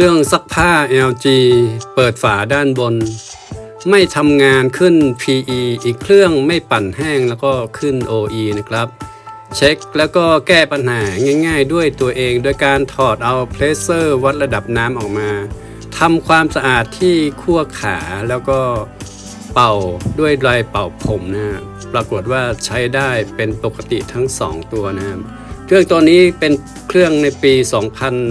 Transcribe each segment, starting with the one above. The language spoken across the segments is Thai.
รื่องซักผ้า LG เปิดฝาด้านบน ไม่ทำงานขึ้น PE อีกเครื่องไม่ปั่นแห้งแล้วก็ขึ้น OE นะครับ เช็คแล้วก็แก้ปัญหาง่ายๆ ด้วยตัวเอง โดยการถอดเอาเพรสเซอร์วัดระดับน้ำออกมาทำความสะอาดที่ขั้วขาแล้วก็เป่าด้วยไดร์เป่าผมนะฮะปรากฏว่าใช้ได้เป็นปกติทั้ง 2 ตัวนะครับเครื่องตัวนี้เป็น เครื่องในปี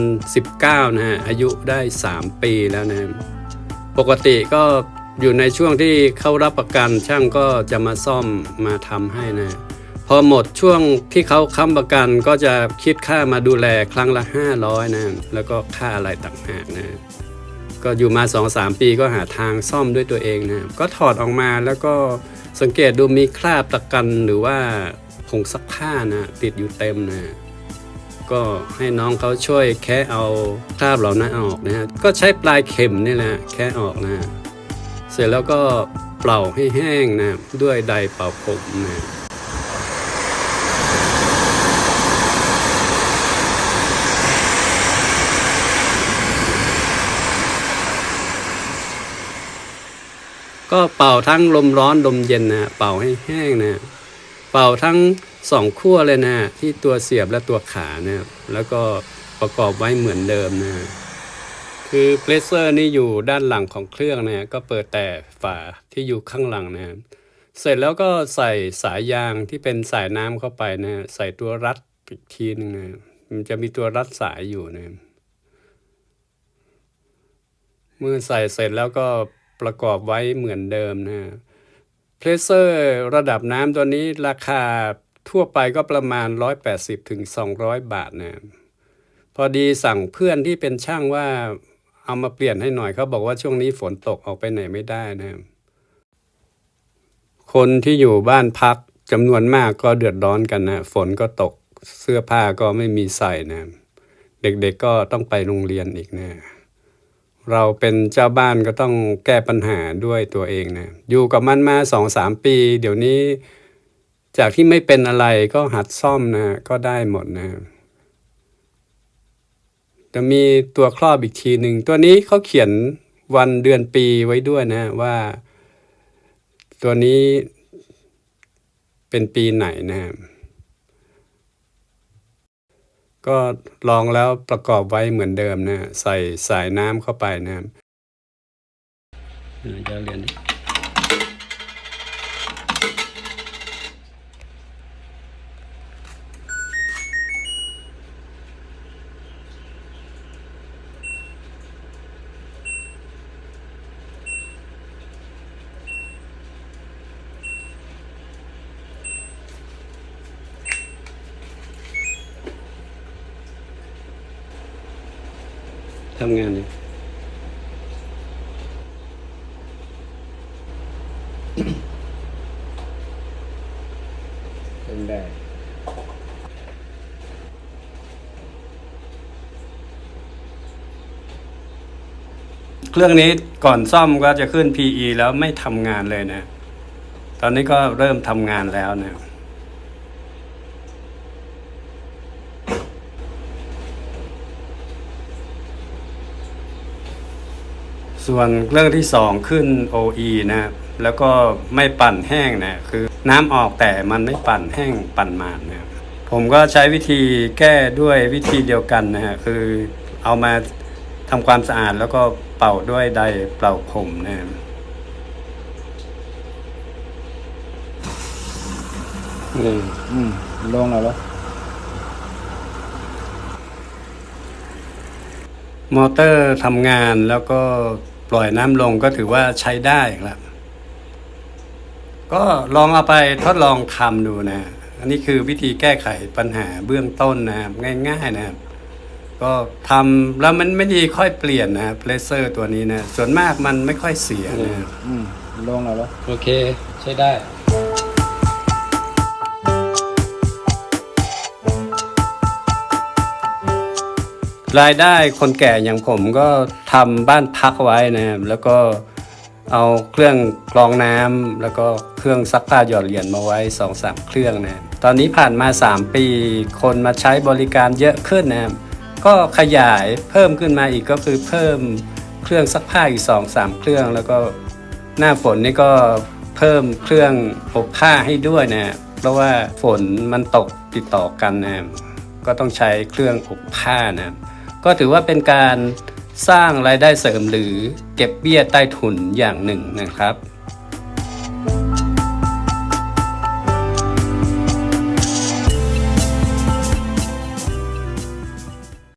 2019 นะฮะอายุได้ 3 ปีแล้วนะปกติก็อยู่ในช่วงที่เขารับประกันช่างก็จะมาซ่อมมาทำให้นะพอหมดช่วงที่เขาค้ำประกันก็จะคิดค่ามาดูแลครั้งละ 500นะแล้วก็ค่าอะไรต่างหากนะก็อยู่มา 2-3 ปีก็หาทางซ่อมด้วยตัวเองนะก็ถอดออกมาแล้วก็สังเกตดูมีคราบตะกันหรือว่าผงซักผ้านะติดอยู่เต็มนะ ก็ให้น้องเขาช่วยแค่เอาคราบเหล่านั้นออกนะฮะก็ใช้ปลายเข็มนี่แหละแค่ออกนะ เสร็จแล้วก็เป่าให้แห้งนะด้วยไดเป่าผมนะก็เป่าทั้งลมร้อนลมเย็นนะเป่าให้แห้งนะเป่าทั้ง สองขั้วเลยนะที่ตัวเสียบและตัวขานะแล้วก็ประกอบไว้เหมือนเดิมนะคือเพรสเซอร์นี่อยู่ด้านหลังของเครื่องนะก็เปิดแต่ฝาที่อยู่ข้างหลังนะเสร็จแล้วก็ใส่สายยางที่เป็นสายน้ำเข้าไปนะใส่ตัวรัดอีกทีหนึงนะมันจะมีตัวรัดสายอยู่นะเมื่อใส่เสร็จแล้วก็ประกอบไว้เหมือนเดิมนะเพรสเซอร์ระดับน้ำตัวนี้ราคา ทั่วไปก็ประมาณ 180ถึง200 บาทนะพอดีสั่งเพื่อนที่เป็นช่างว่าเอามาเปลี่ยนให้หน่อยเขาบอกว่าช่วงนี้ฝนตกออกไปไหนไม่ได้นะคนที่อยู่บ้านพักจำนวนมากก็เดือดร้อนกันนะฝนก็ตกเสื้อผ้าก็ไม่มีใส่นะเด็กๆก็ต้องไปโรงเรียนอีกนะเราเป็นเจ้าบ้านก็ต้องแก้ปัญหาด้วยตัวเองนะอยู่กับมันมาสองสามปี เดี๋ยวนี้ จากที่ไม่เป็นอะไรก็หัดซ่อมนะ ก็ได้หมดนะ จะมีตัวครอบอีกทีหนึ่ง ตัวนี้เขาเขียนวันเดือนปีไว้ด้วยนะว่า ตัวนี้เป็นปีไหนนะก็ลองแล้วประกอบไว้เหมือนเดิมนะ ใส่สายน้ำเข้าไปนะจะเรียน ทำงานเลยเป็นได้เครื่องนี้ก่อนซ่อมก็จะขึ้น PE แล้วไม่ทำงานเลยนะ ตอนนี้ก็เริ่มทำงานแล้วนะ ส่วนเรื่องที่สองขึ้น OE นะครับแล้วก็ไม่ปั่นแห้งนะคือน้ำออกแต่มันไม่ปั่นแห้งปั่นมานนะครับผมก็ใช้วิธีแก้ด้วยวิธีเดียวกันนะฮะคือเอามาทำความสะอาดแล้วก็เป่าด้วยไดร์เป่าผมนะครับนี่อืมลงแล้วเหรอมอเตอร์ทำงานแล้วก็ ปล่อยน้ำลงก็ถือว่าใช้ได้ครับก็ลองเอาไปทดลองทำดูนะ อันนี้คือวิธีแก้ไขปัญหาเบื้องต้นนะครับง่าย ๆนะครับก็ทำแล้วมันไม่ดีค่อยเปลี่ยนนะเพลเซอร์ตัวนี้นะ ส่วนมากมันไม่ค่อยเสียนะอืมลงแล้วเหรอโอเค ใช้ได้ รายได้คนแก่อย่างผมก็ทำบ้านพักไว้นะครับแล้วก็เอาเครื่องกรองน้ำแล้วก็เครื่องซักผ้าหยอดเหรียญมาไว้สองสามเครื่องนะตอนนี้ผ่านมา 3 ปีคนมาใช้บริการเยอะขึ้นนะครับก็ขยายเพิ่มขึ้นมาอีกก็คือเพิ่มเครื่องซักผ้าอีกสองสามเครื่อง แล้วก็หน้าฝนนี่ก็เพิ่มเครื่องอบผ้าให้ด้วยนะเพราะว่าฝนมันตกติดต่อกันนะก็ต้องใช้เครื่องอบผ้านะ ก็ถือว่าเป็นการสร้างรายได้เสริมหรือเก็บเบี้ยใต้ทุนอย่างหนึ่งนะครับ